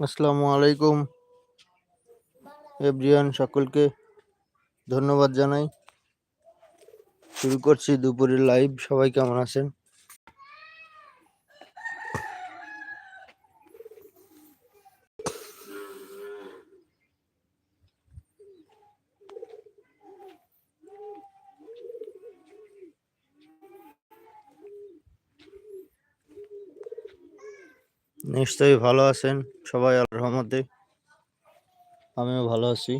আসসালামু আলাইকুম। এভরিওয়ান সকলকে ধন্যবাদ জানাই। শুরু করছি দুপুরের লাইভ। সবাই কেমন আছেন? নিশ্চয়ই ভালো আছেন, সবাই আল্লাহর রহমতে। আমিও ভালো আছি।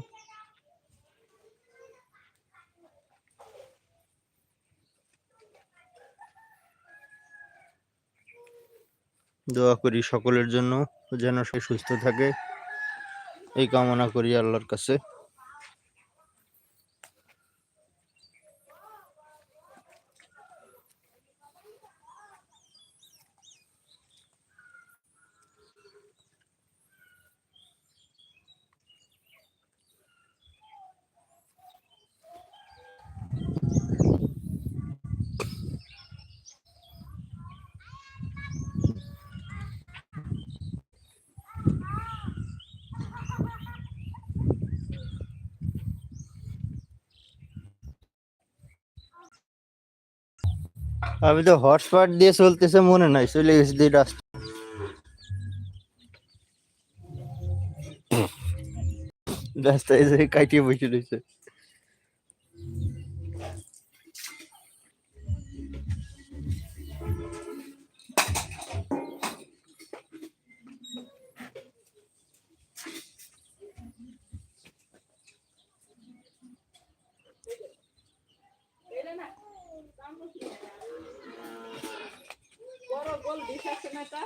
দোয়া করি সকলের জন্য, যেন সে সুস্থ থাকে। এই কামনা করি আল্লাহর কাছে। আমি তো হটস্পট দিয়ে চলতেছে, মনে নাই, চলে গেছি দুই রাস্তা। রাস্তায় যে কাটিয়ে বসে রয়েছে। des faire ce matin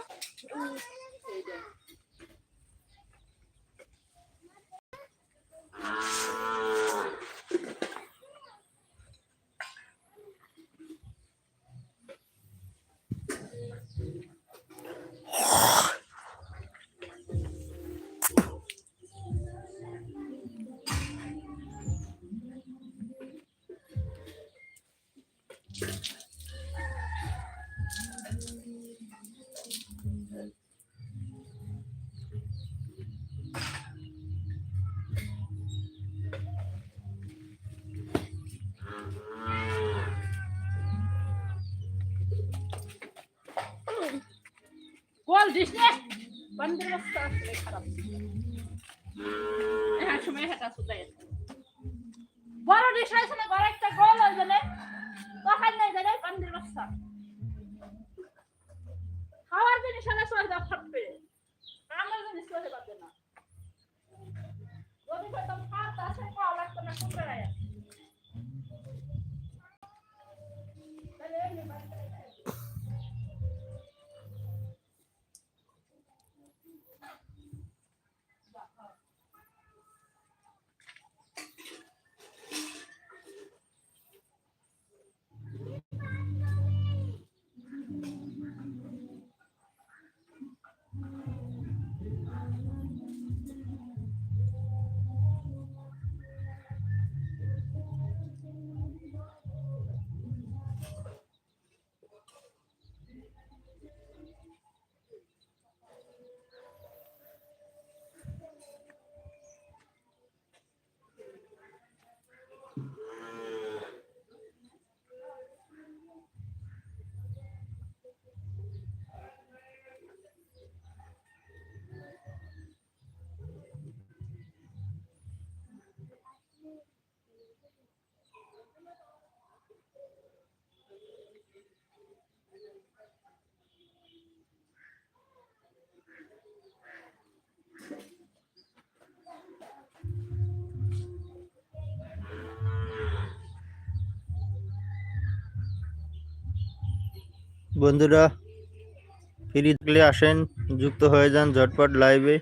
dish নে বন্ধের খারাপ। হ্যাঁ সময় হেটা সুদাই বন্ধুরা ফ্রি থাকলে আসেন যুক্ত হয়ে যান ঝটপট লাইভে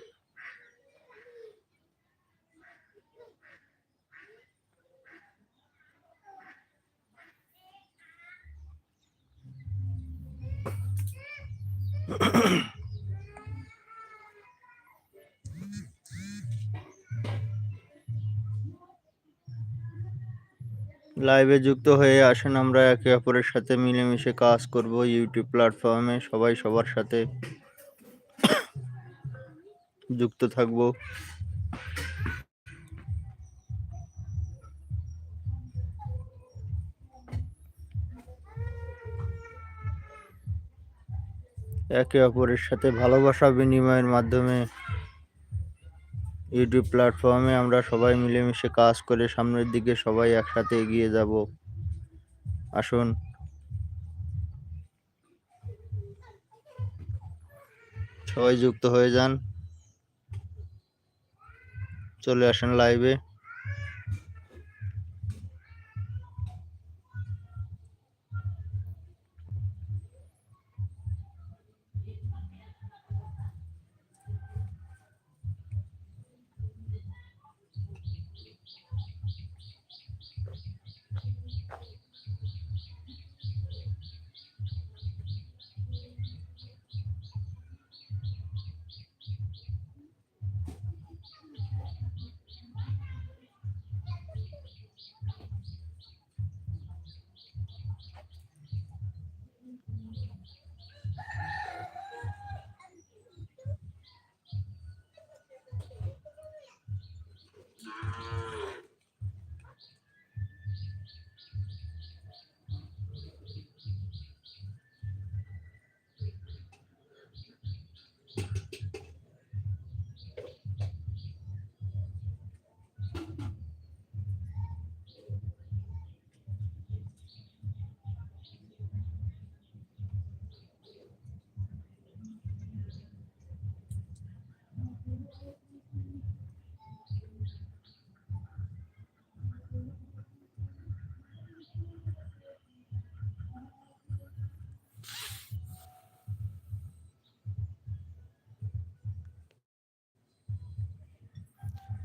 লাইভে যুক্ত হয়ে আসেন, আমরা একে অপরের সাথে মিলেমিশে কাজ করব ইউটিউব প্ল্যাটফর্মে সবাই সবার সাথে যুক্ত থাকব। একে অপরের সাথে ভালোবাসা বিনিময়ের মাধ্যমে ইউটিউব প্ল্যাটফর্মে আমরা সবাই মিলেমিশে কাজ করে সামনের দিকে সবাই একসাথে এগিয়ে যাব। আসুন। সবাই যুক্ত হয়ে যান। চলে আসেন লাইভে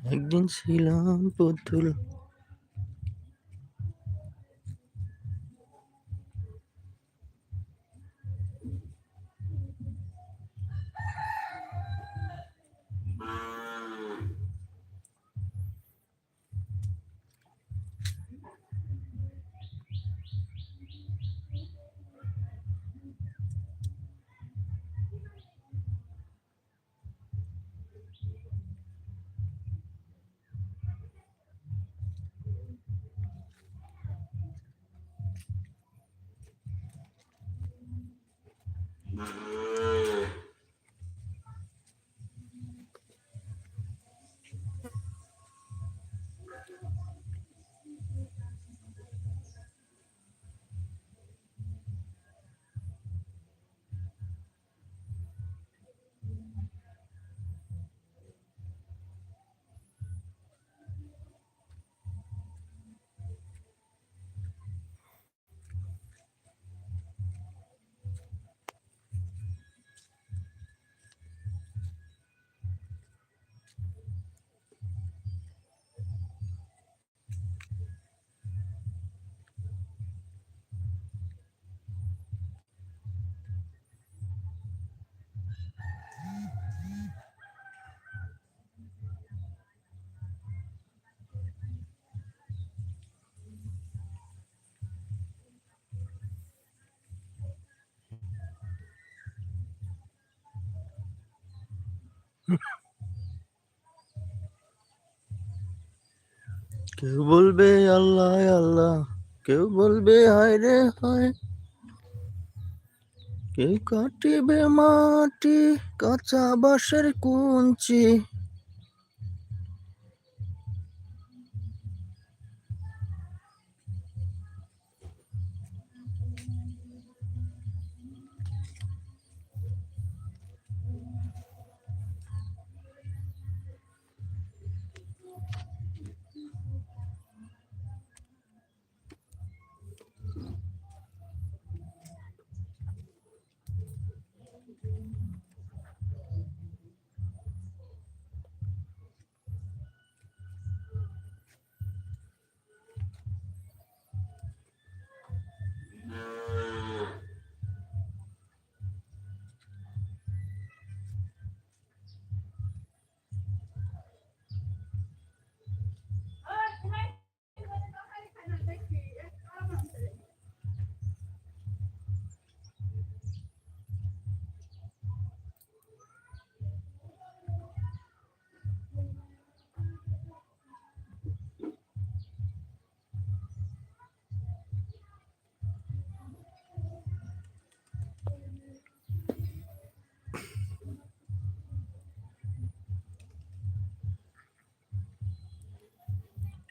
একদিন ছিলাম পুতুল। কেউ বলবে আল্লাহ আল্লাহ। কেউ বলবে, হায় রে, হায়। কেউ কাটিবে মাটি, কাঁচা বাঁশের কুঞ্চি।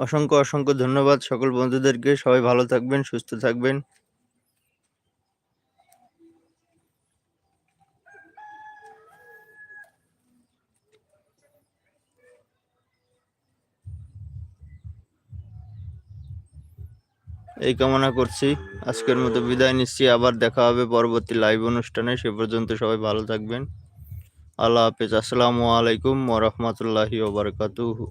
অসংখ্য অসংখ্য ধন্যবাদ সকল বন্ধুদেরকে। সবাই ভালো থাকবেন, সুস্থ থাকবেন। এই কামনা করছি। আজকের মতো বিদায় নিচ্ছি। আবার দেখা হবে পরবর্তী লাইভ অনুষ্ঠানে। সে পর্যন্ত সবাই ভালো থাকবেন। আল্লাহ হাফেজ। আসসালামু আলাইকুম ওরহমতুল্লাহি ওবরকাতুহু